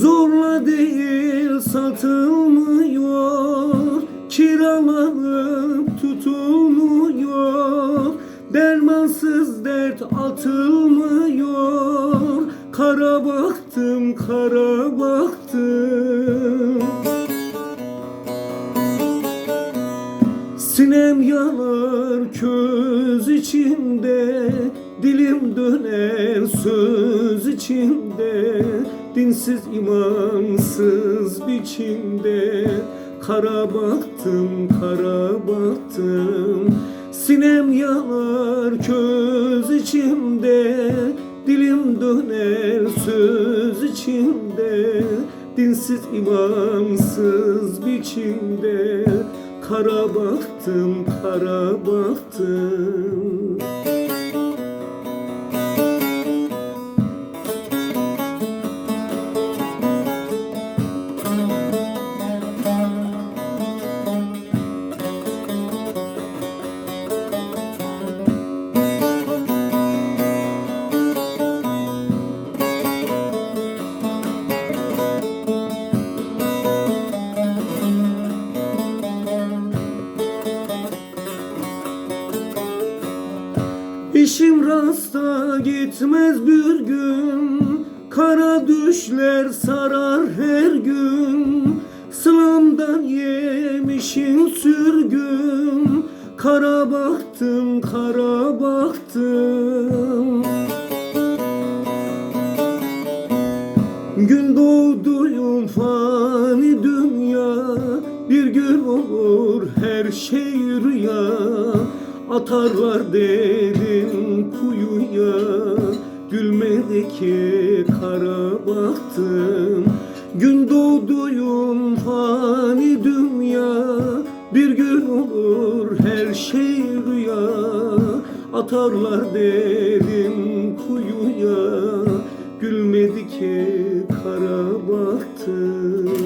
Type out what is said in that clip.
Zorla değil satılmıyor. Kiralanıp tutulmuyor. Dermansız dert atılmıyor. Kara baktım kara baktım. Sinem yanar köz içinde Dilim döner söz içinde Dinsiz imansız biçimde. Kara baktım kara baktım. Sinem yanar köz içimde. Dilim döner söz içinde Dinsiz imansız biçimde. Kara baktım, kara baktım İşim rasta gitmez bir gün. Kara düşler sarar her gün. Sılamdan yemişim sürgün. Kara baktım, kara baktım. Gün doğduyum fani dünya. Bir gün olur her şey rüya Atarlar dedim kuyuya. Gülmedi ki kara baktım Gün doğduyum fani dünya. Bir gün olur her şey rüya. Atarlar dedim kuyuya. Gülmedi ki kara baktım